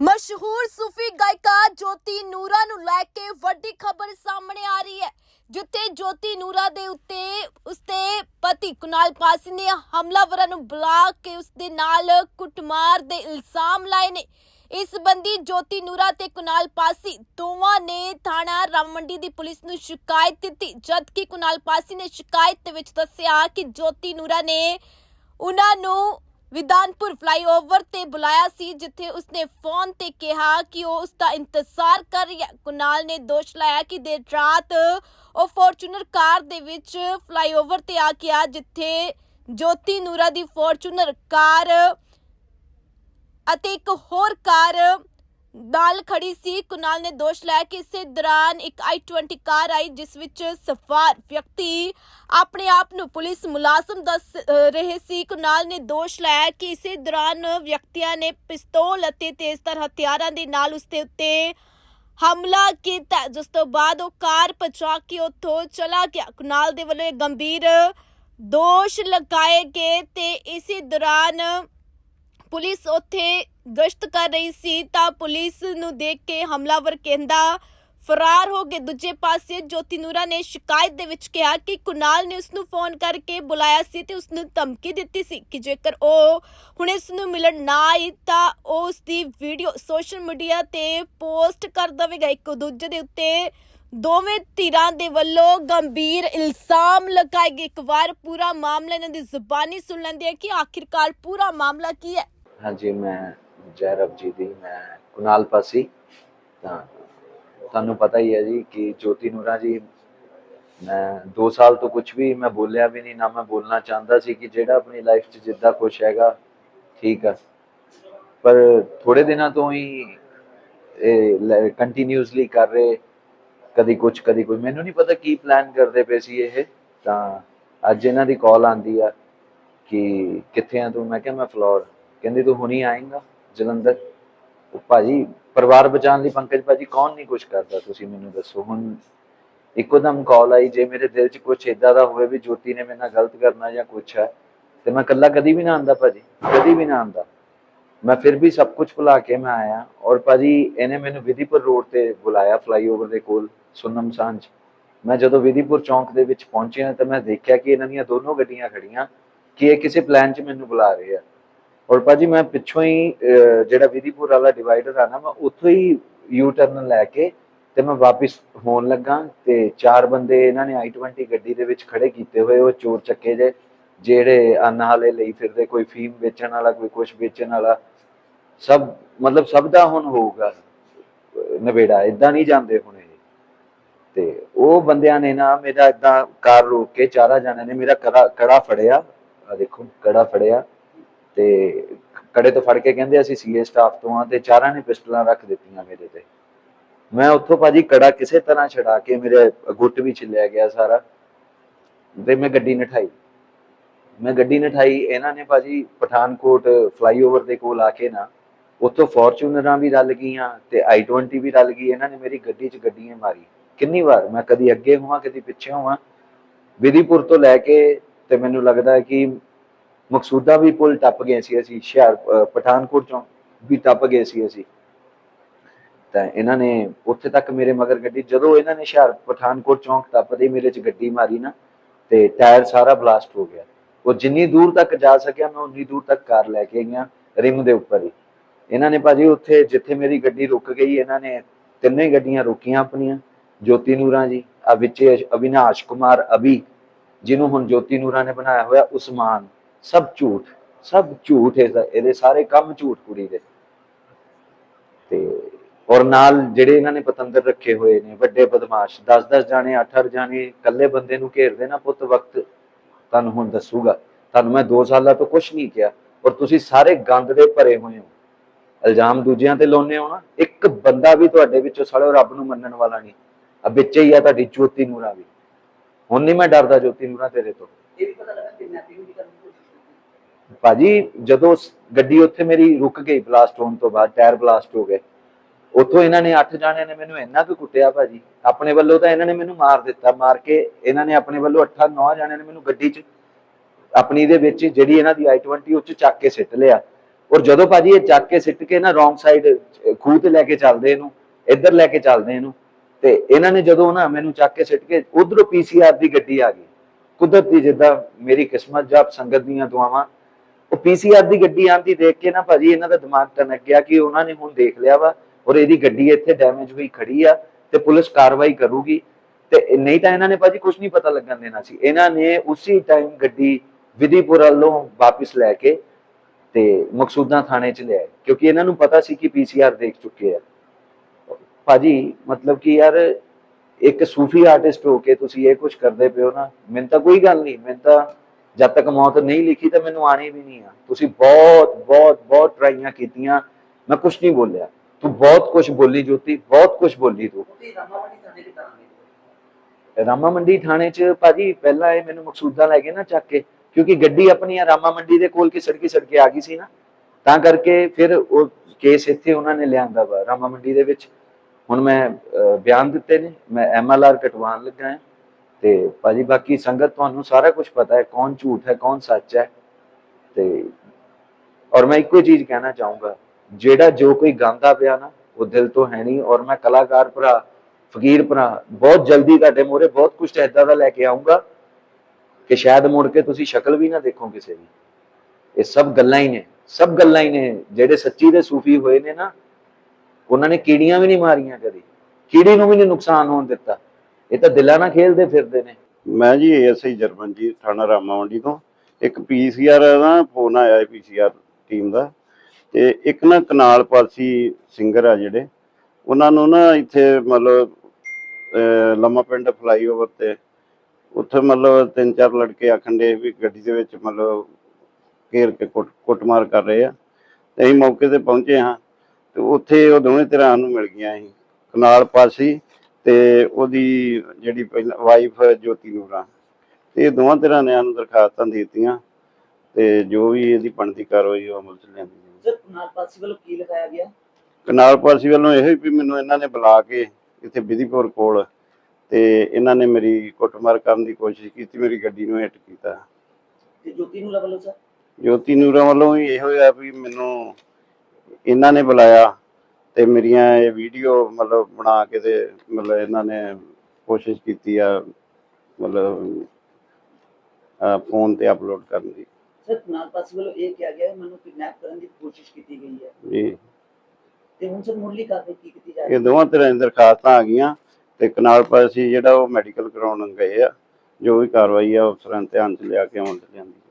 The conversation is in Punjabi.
ਮਸ਼ਹੂਰ ਸੂਫੀ ਗਾਇਕਾ ਜੋਤੀ ਨੂਰਾ ਨੂੰ ਲੈ ਕੇ ਵੱਡੀ ਖਬਰ ਸਾਹਮਣੇ ਆ ਰਹੀ ਹੈ, ਜਿੱਥੇ ਜੋਤੀ ਨੂਰਾ ਦੇ ਉੱਤੇ, ਉਸਦੇ ਪਤੀ ਕੁਨਾਲ ਪਾਸੀ ਨੇ ਹਮਲਾਵਰਾਂ ਨੂੰ ਬੁਲਾ ਕੇ ਉਸਦੇ ਨਾਲ ਕੁੱਟਮਾਰ ਦੇ ਇਲਜ਼ਾਮ ਲਾਏ ਨੇ। ਇਸ ਸੰਬੰਧੀ ਜੋਤੀ ਨੂਰਾ ਤੇ ਕੁਨਾਲ ਪਾਸੀ ਦੋਵਾਂ ਨੇ ਥਾਣਾ ਰਾਮਮੰਡੀ ਦੀ ਪੁਲਿਸ ਨੂੰ ਸ਼ਿਕਾਇਤ ਦਿੱਤੀ, ਜਦਕਿ ਕੁਨਾਲ ਪਾਸੀ ਨੇ ਸ਼ਿਕਾਇਤ ਦੇ ਵਿੱਚ ਦੱਸਿਆ ਕਿ ਜੋਤੀ ਨੂਰਾ ਨੇ ਉਹਨਾਂ ਨੂੰ ਵਿਧਾਨਪੁਰ ਫਲਾਈਓਵਰ ਤੇ ਬੁਲਾਇਆ ਸੀ, ਜਿੱਥੇ ਉਸਨੇ ਫੋਨ ਤੇ ਕਿਹਾ ਕਿ ਉਹ ਉਸ ਦਾ ਇੰਤਜ਼ਾਰ ਕਰ ਰਿਹਾ ਕੁਨਾਲ ਨੇ ਦੋਸ਼ ਲਾਇਆ ਕਿ ਦੇਰ ਰਾਤ ਉਹ ਫੋਰਚੂਨਰ ਕਾਰ ਦੇ ਵਿੱਚ ਫਲਾਈਓਵਰ ਤੇ ਆ ਗਿਆ ਆ, ਜਿੱਥੇ ਜੋਤੀ ਨੂਰਾ ਦੀ ਫੋਰਚੂਨਰ ਕਾਰ ਅਤੇ ਇੱਕ ਹੋਰ ਕਾਰ ਨਾਲ ਖੜੀ ਸੀ। ਕੁਨਾਲ ਨੇ ਦੋਸ਼ ਲਾਇਆ ਕਿ ਇਸੇ ਦੌਰਾਨ ਇੱਕ i20 ਕਾਰ ਆਈ, ਜਿਸ ਵਿੱਚ ਸਵਾਰ ਵਿਅਕਤੀ ਆਪਣੇ ਆਪ ਨੂੰ ਪੁਲਿਸ ਮੁਲਾਜ਼ਮ ਦੱਸ ਰਹੇ ਸੀ। ਕੁਨਾਲ ਨੇ ਦੋਸ਼ ਲਾਇਆ ਕਿ ਇਸੇ ਦੌਰਾਨ ਵਿਅਕਤੀਆਂ ਨੇ ਪਿਸਤੌਲ ਅਤੇ ਤੇਜ਼ਧਾਰ ਹਥਿਆਰਾਂ ਦੇ ਨਾਲ ਉਸਦੇ ਉੱਤੇ ਹਮਲਾ ਕੀਤਾ। ਜਿਸ ਤੋਂ ਬਾਅਦ ਉਹ ਕਾਰ ਪਛਾ ਕੇ ਉੱਥੋਂ ਚਲਾ ਗਿਆ। ਕੁਨਾਲ ਦੇ ਵੱਲੋਂ ਇਹ ਗੰਭੀਰ ਦੋਸ਼ ਲਗਾਏ ਗਏ ਤੇ ਇਸੇ ਦੌਰਾਨ ਪੁਲਿਸ ਉੱਥੇ ਗਸ਼ਤ ਕਰ ਰਹੀ ਸੀ, ਤਾਂ ਪੁਲਿਸ ਨੂੰ ਦੇਖ ਕੇ ਹਮਲਾਵਰ ਕਹਿੰਦਾ, ਫਰਾਰ ਹੋ ਗਏ ਦੂਜੇ ਪਾਸੇ। ਜੋਤੀ ਨੂਰਾ ਨੇ ਸ਼ਿਕਾਇਤ ਦੇ ਵਿੱਚ ਕਿਹਾ ਕਿ ਕੁਨਾਲ ਨੇ ਉਸ ਨੂੰ ਫੋਨ ਕਰਕੇ ਬੁਲਾਇਆ ਸੀ ਤੇ ਉਸ ਨੂੰ ਧਮਕੀ ਦਿੱਤੀ ਸੀ ਕਿ ਜੇਕਰ ਉਹ ਹੁਣ ਇਸ ਨੂੰ ਮਿਲਣ ਨਾ ਆਈ, ਤਾਂ ਉਹ ਉਸ ਦੀ ਵੀਡੀਓ ਸੋਸ਼ਲ ਮੀਡੀਆ ਤੇ ਪੋਸਟ ਕਰ ਦੇਵੇਗਾ। ਇੱਕ ਦੂਜੇ ਦੇ ਉੱਤੇ ਦੋਵੇਂ ਧਿਰਾਂ ਦੇ ਵੱਲੋਂ ਗੰਭੀਰ ਇਲਜ਼ਾਮ ਲਗਾਏ ਗਏ। ਇੱਕ ਵਾਰ ਪੂਰਾ ਮਾਮਲਾ ਇਹਨਾਂ ਦੀ ਜ਼ੁਬਾਨੀ ਸੁਣ ਲੈਂਦੇ ਆ ਕਿ ਆਖਿਰਕਾਰ ਪੂਰਾ ਮਾਮਲਾ ਕੀ ਹੈ? ਹਾਂਜੀ, ਮੈਂ ਜੈਰਬ ਜੀ ਦੀ, ਮੈਂ ਕੁਨਾਲ ਪਾਸੀ। ਤਾਂ ਤੁਹਾਨੂੰ ਪਤਾ ਹੀ ਹੈ ਜੀ ਕਿ ਜੋਤੀ ਨੂਰਾ ਜੀ, ਮੈਂ 2 ਸਾਲ ਤੋਂ ਕੁਝ ਵੀ ਮੈਂ ਬੋਲਿਆ ਵੀ ਨਹੀਂ, ਨਾ ਮੈਂ ਬੋਲਣਾ ਚਾਹੁੰਦਾ ਸੀ ਕਿ ਜਿਹੜਾ ਆਪਣੀ ਲਾਈਫ 'ਚ ਜਿੱਦਾਂ ਕੁਝ ਹੈਗਾ, ਠੀਕ ਆ। ਪਰ ਥੋੜੇ ਦਿਨਾਂ ਤੋਂ ਹੀ ਇਹ ਕੰਟੀਨਿਊਸਲੀ ਕਰ ਰਹੇ, ਕਦੀ ਕੁਝ ਕਦੀ ਕੋਈ। ਮੈਨੂੰ ਨਹੀਂ ਪਤਾ ਕੀ ਪਲਾਨ ਕਰਦੇ ਪਏ ਸੀ ਇਹ। ਤਾਂ ਅੱਜ ਇਹਨਾਂ ਦੀ ਕਾਲ ਆਂਦੀ ਆ ਕਿ ਕਿੱਥੇ ਆ ਤੂੰ? ਮੈਂ ਕਿਹਾ ਮੈਂ ਫਲੋਰ। ਕਹਿੰਦੀ ਤੂੰ ਹੁਣੀ ਆਏਗਾ, ਜਲੰਧਰ। ਭਾਜੀ, ਪਰਿਵਾਰ ਬਚਾਉਣ ਲਈ ਪੰਕਜ ਭਾਜੀ ਕੌਣ ਨਹੀਂ ਕੁਝ ਕਰਦਾ, ਤੁਸੀਂ ਮੈਨੂੰ ਦੱਸੋ। ਹੁਣ ਇੱਕੋਦਮ ਕਾਲ ਆਈ, ਜੇ ਮੇਰੇ ਦਿਲ 'ਚ ਕੁਝ ਇਦਾਂ ਦਾ ਹੋਵੇ ਵੀ ਜੋਤੀ ਨੇ ਮੇਰੇ ਨਾਲ ਗਲਤ ਕਰਨਾ ਜਾਂ ਕੁਝ ਹੈ, ਤੇ ਮੈਂ ਇਕੱਲਾ ਕਦੀ ਵੀ ਨਾ ਆਂਦਾ ਭਾਜੀ, ਕਦੀ ਵੀ ਨਾ ਆਂਦਾ ਮੈਂ ਫਿਰ ਵੀ ਸਭ ਕੁਝ ਭੁਲਾ ਕੇ ਮੈਂ ਆਇਆ, ਔਰ ਭਾਜੀ ਇਹਨੇ ਮੈਨੂੰ ਵਿਧੀਪੁਰ ਰੋਡ ਤੇ ਬੁਲਾਇਆ ਫਲਾਈਓਵਰ ਦੇ ਕੋਲ, ਸੁਨਮ ਸਾਂਝ। ਮੈਂ ਜਦੋਂ ਵਿਧੀਪੁਰ ਚੌਂਕ ਦੇ ਵਿੱਚ ਪਹੁੰਚਿਆ, ਤਾਂ ਮੈਂ ਦੇਖਿਆ ਕਿ ਇਹਨਾਂ ਦੀਆਂ ਦੋਨੋਂ ਗੱਡੀਆਂ ਖੜੀਆਂ, ਕਿ ਇਹ ਕਿਸੇ ਪਲਾਨ 'ਚ ਮੈਨੂੰ ਬੁਲਾ ਰਹੇ ਆ। ਔਰ ਭਾਜੀ ਮੈਂ ਪਿੱਛੋਂ ਹੀ ਜਿਹੜਾ ਵਿਧੀਪੁਰ ਵਾਲਾ ਡਿਵਾਈਡਰ ਆ ਨਾ ਮੈਂ ਉੱਥੋਂ ਹੀ ਯੂ ਟਰਨ ਲੈ ਕੇ ਤੇ ਮੈਂ ਵਾਪਸ ਹੋਣ ਲੱਗਾ ਤੇ ਚਾਰ ਬੰਦੇ ਇਹਨਾਂ ਨੇ i20 ਗੱਡੀ ਦੇ ਵਿੱਚ ਖੜੇ ਕੀਤੇ ਹੋਏ ਉਹ ਚੋਰ ਚੱਕੇ ਜੇ ਜਿਹੜੇ ਅੰਨ ਲਈ ਫਿਰਦੇ ਕੋਈ ਫੀਮ ਵੇਚਣ ਵਾਲਾ ਕੋਈ ਕੁਝ ਵੇਚਣ ਵਾਲਾ ਸਭ ਮਤਲਬ ਸਭ ਦਾ ਹੁਣ ਹੋਊਗਾ ਅਹ, ਨਵੇੜਾ ਇਦਾਂ ਨਹੀਂ ਜਾਂਦੇ ਹੁਣ ਇਹ। ਤੇ ਉਹ ਬੰਦਿਆਂ ਨੇ ਨਾ ਮੇਰਾ ਇਦਾਂ ਕਾਰ ਰੋਕ ਕੇ ਚਾਰਾ ਜਾਣਿਆਂ ਨੇ ਮੇਰਾ ਕੜਾ ਕੜਾ ਫੜਿਆ ਆ ਦੇਖੋ ਕੜਾ ਫੜਿਆ। ਤੇ ਕੜੇ ਤੋਂ ਫੜ ਕੇ ਕਹਿੰਦੇ ਅਸੀਂ ਸੀਏ ਸਟਾਫ ਤੋਂ ਆ ਤੇ ਚਾਰਾਂ ਨੇ ਪਿਸਟਲਾਂ ਰੱਖ ਦਿੱਤੀਆਂ ਮੇਰੇ ਤੇ। ਮੈਂ ਉੱਥੋਂ ਭਾਜੀ ਕੜਾ ਕਿਸੇ ਤਰ੍ਹਾਂ ਛਡਾ ਕੇ ਮੇਰੇ ਗੁੱਟ ਵੀ ਛਿੱਲਿਆ ਗਿਆ ਸਾਰਾ ਤੇ ਮੈਂ ਗੱਡੀ ਨਠਾਈ। ਮੈਂ ਗੱਡੀ ਨਠਾਈ, ਇਹਨਾਂ ਨੇ ਭਾਜੀ ਪਠਾਨਕੋਟ ਫਲਾਈਓਵਰ ਦੇ ਕੋਲ ਆ ਕੇ ਨਾ ਉੱਥੋਂ ਫੋਰਚੂਨਰਾਂ ਵੀ ਰਲ ਗਈਆਂ ਤੇ i20 ਵੀ ਰਲ ਗਈ, ਇਹਨਾਂ ਨੇ ਮੇਰੀ ਗੱਡੀ 'ਚ ਗੱਡੀਆਂ ਮਾਰੀ। ਕਿੰਨੀ ਵਾਰ? ਮੈਂ ਕਦੀ ਅੱਗੇ ਹੋਵਾਂ, ਕਦੀ ਪਿੱਛੇ ਹੋਵਾਂ? ਵਿਧੀਪੁਰ ਤੋਂ ਲੈ ਕੇ ਤੇ ਮੈਨੂੰ ਲੱਗਦਾ ਕਿ ਮਕਸੂਦਾ ਵੀ ਪੁਲ ਟੱਪ ਗਏ ਸੀ ਅਸੀਂ, ਹੁਸ਼ਿਆਰ ਪਠਾਨਕੋਟ ਚੋਂ ਵੀ ਟੱਪ ਗਏ ਸੀ ਅਸੀਂ। ਤਾਂ ਇਹਨਾਂ ਨੇ ਉੱਥੇ ਤੱਕ ਮੇਰੇ ਮਗਰ ਗੱਡੀ, ਜਦੋਂ ਇਹਨਾਂ ਨੇ ਹੁਸ਼ਿਆਰ, ਪਠਾਨਕੋਟ ਚੌਂਕ ਟੱਪਦੇ ਮੇਰੇ 'ਚ ਗੱਡੀ ਮਾਰੀ ਨਾ, ਤੇ ਟਾਇਰ ਸਾਰਾ ਬਲਾਸਟ ਹੋ ਗਿਆ। ਉਹ ਜਿੰਨੀ ਦੂਰ ਤੱਕ ਜਾ ਸਕਿਆ, ਮੈਂ ਉਨੀ ਦੂਰ ਤੱਕ ਕਾਰ ਲੈ ਕੇ ਗਿਆ ਰਿਮ ਦੇ ਉੱਪਰ ਹੀ। ਇਹਨਾਂ ਨੇ ਭਾਜੀ ਉੱਥੇ, ਜਿੱਥੇ ਮੇਰੀ ਗੱਡੀ ਰੁਕ ਗਈ, ਇਹਨਾਂ ਨੇ ਤਿੰਨੇ ਗੱਡੀਆਂ ਰੋਕੀਆਂ ਆਪਣੀਆਂ, ਜੋਤੀ ਨੂਰਾਂ ਜੀ, ਆ ਵਿੱਚ ਅਵਿਨਾਸ਼ ਕੁਮਾਰ ਅਭੀ, ਜਿਹਨੂੰ ਹੁਣ ਜੋਤੀ ਨੂਰਾਂ ਨੇ ਬਣਾਇਆ ਹੋਇਆ, ਉਸਮਾਨ। ਸਭ ਝੂਠ ਸਭ ਝੂਠ ਇਹਦੇ ਸਾਰੇ ਕੰਮ ਝੂਠ ਕੁੜੀ ਦੇ। ਤੇ ਔਰ ਨਾਲ ਜਿਹੜੇ ਇਹਨਾਂ ਨੇ ਪਤੰਦਰ ਰੱਖੇ ਹੋਏ ਨੇ, ਵੱਡੇ ਬਦਮਾਸ਼ 10-10 ਜਾਣੇ 8-8 ਜਾਣੇ, ਇਕੱਲੇ ਬੰਦੇ ਨੂੰ ਘੇਰਦੇ ਨਾ ਪੁੱਤ ਵਕਤ, ਤੁਹਾਨੂੰ ਹੁਣ ਦੱਸੂਗਾ। ਤੁਹਾਨੂੰ ਮੈਂ 2 ਸਾਲਾਂ ਤੋਂ ਕੁਝ ਨਹੀਂ ਕਿਹਾ। ਔਰ ਤੁਸੀਂ ਸਾਰੇ ਗੰਦ ਦੇ ਭਰੇ ਹੋਏ ਹੋ। ਇਲਜ਼ਾਮ ਦੂਜਿਆਂ ਤੇ ਲਾਉਨੇ ਹੋ ਨਾ। ਇੱਕ ਬੰਦਾ ਵੀ ਤੁਹਾਡੇ ਵਿੱਚੋਂ ਸਾਲੇ ਰੱਬ ਨੂੰ ਮੰਨਣ ਵਾਲਾ ਨਹੀਂ। ਆ ਵਿੱਚ ਹੀ ਆ ਤੁਹਾਡੀ ਜੋਤੀ ਨੂਰਾ ਵੀ। ਹੁਣ ਨਹੀਂ ਮੈਂ ਡਰਦਾ ਜੋਤੀ ਨੂਰਾ ਤੇਰੇ ਤੋਂ। ਇਹ ਵੀ ਪਤਾ ਲੱਗਾ ਕਿਡਨੈਪਿੰਗ ਵੀ ਕਰਨ ਭਾਜੀ, ਜਦੋਂ ਗੱਡੀ ਉੱਥੇ ਮੇਰੀ ਰੁਕ ਗਈ ਬਲਾਸਟ ਹੋਣ ਤੋਂ ਬਾਅਦ ਟਾਇਰ ਬਲਾਸਟ ਹੋ ਗਏ। ਉੱਥੋਂ ਇਹਨਾਂ ਨੇ 8 ਜਾਣਿਆਂ ਨੇ ਮੈਨੂੰ ਇੰਨਾ ਕੁ ਕੁੱਟਿਆ ਭਾਜੀ। ਆਪਣੇ ਵੱਲੋਂ ਤਾਂ ਇਹਨਾਂ ਨੇ ਮੈਨੂੰ ਮਾਰ ਦਿੱਤਾ, ਮਾਰ ਕੇ ਇਹਨਾਂ ਨੇ ਆਪਣੇ ਵੱਲੋਂ 8 9 ਜਾਣਿਆਂ ਨੇ ਮੈਨੂੰ ਗੱਡੀ 'ਚ, ਆਪਣੀ ਦੇ ਵਿੱਚ ਜਿਹੜੀ ਇਹਨਾਂ ਦੀ i20 ਉੱਚ ਚੱਕ ਕੇ ਸਿੱਟ ਲਿਆ। ਔਰ ਜਦੋਂ ਭਾਜੀ ਇਹ ਚੱਕ ਕੇ ਸਿੱਟ ਕੇ ਨਾ ਰੋਂਗ ਸਾਈਡ ਖੂਹ ਤੇ ਲੈ ਕੇ ਚੱਲਦੇ ਇਹਨੂੰ, ਇੱਧਰ ਲੈ ਕੇ ਚੱਲਦੇ ਇਹਨੂੰ, ਤੇ ਇਹਨਾਂ ਨੇ ਜਦੋਂ ਨਾ ਮੈਨੂੰ ਚੱਕ ਕੇ ਸਿੱਟ ਕੇ ਉਧਰੋਂ ਪੀਸੀਆਰ ਦੀ ਗੱਡੀ ਆ ਗਈ। ਕੁਦਰਤੀ ਜਿੱਦਾਂ ਮੇਰੀ ਕਿਸਮਤ ਜਬ ਸੰਗਤ ਦੀਆਂ ਦੁਆਵਾਂ ਪੀਸੀਆਰ ਦੀ ਗੱਡੀ ਆਂਦੀ ਦੇਖ ਕੇ ਨਾ ਭਾਜੀ ਇਹਨਾਂ ਦਾ ਦਿਮਾਗ ਟਨਕ ਗਿਆ ਕਿ ਉਹਨਾਂ ਨੇ ਹੁਣ ਦੇਖ ਲਿਆ ਵਾ ਔਰ ਇਹਦੀ ਗੱਡੀ ਇੱਥੇ ਡੈਮੇਜ ਹੋਈ ਖੜੀ ਆ ਤੇ ਪੁਲਿਸ ਕਾਰਵਾਈ ਕਰੂਗੀ। ਤੇ ਨਹੀਂ ਤਾਂ ਇਹਨਾਂ ਨੇ ਭਾਜੀ ਕੁਝ ਨਹੀਂ ਪਤਾ ਲੱਗਣ ਦੇਣਾ ਸੀ। ਇਹਨਾਂ ਨੇ ਉਸੇ ਟਾਈਮ ਗੱਡੀ ਵਿਧੀਪੁਰ ਵੱਲੋਂ ਵਾਪਸ ਲੈ ਕੇ ਤੇ ਮਕਸੂਦਾਂ ਥਾਣੇ ਚ ਲਿਆਏ। ਕਿਉਂਕਿ ਇਹਨਾਂ ਨੂੰ ਪਤਾ ਸੀ ਕਿ ਪੀਸੀਆਰ ਦੇਖ ਚੁੱਕੇ ਆ। ਭਾਜੀ ਮਤਲਬ ਕਿ ਯਾਰ ਇੱਕ ਸੂਫੀ ਆਰਟਿਸਟ ਹੋ ਕੇ ਤੁਸੀਂ ਇਹ ਕੁਝ ਕਰਦੇ ਪਿਓ ਨਾ, ਮੈਨੂੰ ਤਾਂ ਕੋਈ ਗੱਲ ਨਹੀਂ, ਮੈਨੂੰ ਤਾਂ ਜਦ ਤੱਕ ਮੌਤ ਨਹੀਂ ਲਿਖੀ ਤਾਂ ਮੈਨੂੰ ਆਣੀ ਵੀ ਨਹੀਂ ਆ। ਤੁਸੀਂ ਬਹੁਤ ਬਹੁਤ ਬਹੁਤ ਟਰਾਈਆਂ ਕੀਤੀਆਂ। ਮੈਂ ਕੁਝ ਨਹੀਂ ਬੋਲਿਆ। ਤੂੰ ਬਹੁਤ ਕੁਝ ਬੋਲੀ ਜੋਤੀ ਬਹੁਤ ਕੁਝ ਬੋਲੀ ਤੂੰ। ਰਾਮਾ ਮੰਡੀ ਥਾਣੇ 'ਚ ਭਾਜੀ ਪਹਿਲਾਂ ਇਹ ਮੈਨੂੰ ਮਕਸੂਦਾਂ ਲੈ ਗਏ ਨਾ ਚੱਕ ਕੇ ਕਿਉਂਕਿ ਗੱਡੀ ਆਪਣੀ ਆ ਰਾਮਾ ਮੰਡੀ ਦੇ ਕੋਲ ਕੀ ਸੜਕੀ ਸੜਕੇ ਆ ਗਈ ਸੀ ਨਾ। ਤਾਂ ਕਰਕੇ ਫਿਰ ਉਹ ਕੇਸ ਇੱਥੇ ਉਹਨਾਂ ਨੇ ਲਿਆਂਦਾ ਵਾ ਰਾਮਾ ਮੰਡੀ ਦੇ ਵਿੱਚ। ਹੁਣ ਮੈਂ ਬਿਆਨ ਦਿੱਤੇ ਨੇ ਮੈਂ ਐਮਐਲਆਰ ਕਟਵਾਉਣ ਲੱਗਾ ਹਾਂ। ਤੇ ਭਾਜੀ ਬਾਕੀ ਸੰਗਤ ਤੁਹਾਨੂੰ ਸਾਰਾ ਕੁਝ ਪਤਾ ਹੈ, ਕੌਣ ਝੂਠ ਹੈ, ਕੌਣ ਸੱਚ ਹੈ। ਤੇ ਔਰ ਮੈਂ ਇੱਕੋ ਚੀਜ਼ ਕਹਿਣਾ ਚਾਹੂੰਗਾ, ਜਿਹੜਾ ਜੋ ਕੋਈ ਗਾਉਂਦਾ ਪਿਆ ਨਾ, ਉਹ ਦਿਲ ਤੋਂ ਹੈ ਨਹੀਂ। ਔਰ ਮੈਂ ਕਲਾਕਾਰ ਭਰਾ, ਫਕੀਰ ਭਰਾ, ਬਹੁਤ ਜਲਦੀ ਤੁਹਾਡੇ ਮੂਹਰੇ ਬਹੁਤ ਕੁਝ ਏਦਾਂ ਦਾ ਲੈ ਕੇ ਆਉਂਗਾ ਕਿ ਸ਼ਾਇਦ ਮੁੜ ਕੇ ਤੁਸੀਂ ਸ਼ਕਲ ਵੀ ਨਾ ਦੇਖੋ ਕਿਸੇ ਦੀ। ਇਹ ਸਭ ਗੱਲਾਂ ਹੀ ਨੇ, ਸਭ ਗੱਲਾਂ ਹੀ ਨੇ ਜਿਹੜੇ ਸੱਚੀ ਦੇ ਸੂਫੀ ਹੋਏ ਨੇ ਨਾ, ਉਹਨਾਂ ਨੇ ਕੀੜੀਆਂ ਵੀ ਨਹੀਂ ਮਾਰੀਆਂ ਕਦੀ। ਕੀੜੀ ਨੂੰ ਵੀ ਨਹੀਂ ਨੁਕਸਾਨ ਹੋਣ ਦਿੱਤਾ। ਇਹ ਤਾਂ ਦਿਲਾਂ ਨਾਲ ਖੇਲਦੇ ਫਿਰਦੇ ਨੇ। ਮੈਂ ਜੀ ਐਸਆਈ ਜਰਮਨ ਜੀ ਥਾਣਾ ਰਾਮਾਵੰਡੀ ਤੋਂ। ਇੱਕ ਪੀਸੀਆਰ ਦਾ ਫੋਨ ਆਇਆ ਪੀਸੀਆਰ ਟੀਮ ਦਾ। ਤੇ ਇੱਕ ਨਾ ਕਨਾਲ ਪਾਲਸੀ ਸਿੰਗਰ ਆ ਜਿਹੜੇ, ਉਹਨਾਂ ਨੂੰ ਨਾ ਇੱਥੇ ਮਤਲਬ ਲੰਮਾ ਪਿੰਡ ਫਲਾਈਓਵਰ ਤੇ ਉੱਥੇ ਮਤਲਬ ਤਿੰਨ ਚਾਰ ਲੜਕੇ ਆਖਣ ਦੇ ਵੀ ਗੱਡੀ ਦੇ ਵਿੱਚ ਮਤਲਬ ਘੇਰ ਕੇ ਕੁੱਟ, ਕੁੱਟਮਾਰ ਕਰ ਰਹੇ ਆ। ਤੇ ਅਸੀਂ ਮੌਕੇ ਤੇ ਪਹੁੰਚੇ ਹਾਂ। ਤੇ ਉੱਥੇ ਉਹ ਦੋਵੇਂ ਧਿਰਾਂ ਨੂੰ ਮਿਲ ਗਈਆਂ ਸੀ। ਕਨਾਲ ਪਾਸੀ ਤੇ ਉਹਦੀ ਜਿਹੜੀ ਪਹਿਲਾਂ ਵਾਈਫ ਜੋਤੀ ਨੂਰਾ ਤੇ ਇਹ ਦੋਵਾਂ ਧਿਰਾਂ ਨੇ ਸਾਨੂੰ ਦਰਖਾਸਤਾਂ ਦੇ ਦਿੱਤੀਆਂ ਤੇ ਜੋ ਵੀ ਇਹਦੀ ਬਣਦੀ ਕਾਰਵਾਈ ਉਹ ਅਮਲ ਚ ਲਿਆਂਦੀ। ਸਰ ਨਾਲ ਪਾਸੀ ਵੱਲੋਂ ਕੀ ਲਿਖਾਇਆ ਗਿਆ? ਕਨਾਲ ਪਾਸੀ ਵੱਲੋਂ ਇਹੋ ਹੀ ਵੀ ਮੈਨੂੰ ਇਹਨਾਂ ਨੇ ਬੁਲਾ ਕੇ ਇੱਥੇ ਵਿਧੀਪੁਰ ਕੋਲ ਤੇ ਇਹਨਾਂ ਨੇ ਮੇਰੀ ਕੁੱਟਮਾਰ ਕਰਨ ਦੀ ਕੋਸ਼ਿਸ਼ ਕੀਤੀ ਮੇਰੀ ਗੱਡੀ ਨੂੰ ਹਿੱਟ ਕੀਤਾ। ਤੇ ਜੋਤੀ ਨੂੰ ਵੱਲੋਂ ਸਰ? ਜੋਤੀ ਨੂਰਾ ਵੱਲੋਂ ਵੀ ਇਹੋ ਆ ਵੀ ਮੈਨੂੰ ਇਹਨਾਂ ਨੇ ਬੁਲਾਇਆ ਤੇ ਮੇਰੀਆਂ ਇਹ ਵੀਡੀਓ ਮਤਲਬ ਬਣਾ ਕੇ ਤੇ ਮਤਲਬ ਇਹਨਾਂ ਨੇ ਕੋਸ਼ਿਸ਼ ਕੀਤੀ ਆ ਮਤਲਬ ਫੋਨ ਤੇ ਅਪਲੋਡ ਕਰਨ ਦੀ। ਸਰ ਨਾਲ ਪਾਸੀ ਵੱਲੋਂ ਇਹ ਕਿਹਾ ਗਿਆ ਹੈ ਮੈਨੂੰ ਕਿਡਨੈਪ ਕਰਨ ਦੀ ਕੋਸ਼ਿਸ਼ ਕੀਤੀ ਗਈ ਹੈ। ਜੀ। ਤੇ ਹੁਣ ਸਰ ਮੁੱਢਲੀ ਕਾਰਵਾਈ ਕੀ ਕੀਤੀ ਜਾ ਰਹੀ ਇਹ ਦੋਵਾਂ ਤਰ੍ਹਾਂ ਦੀਆਂ ਦਰਖਾਸਤਾਂ ਆ ਗਈਆਂ ਤੇ ਕਨਾਲ ਪਾਸੀ ਜਿਹੜਾ ਉਹ ਮੈਡੀਕਲ ਕਰਾਉਣ ਗਏ ਆ ਜੋ ਵੀ ਕਾਰਵਾਈ ਆ ਅਫਸਰਾਂ ਧਿਆਨ ਚ ਲਿਆ ਕੇ ਅਮਲ ਚ ਲਿਆਂਦੀ।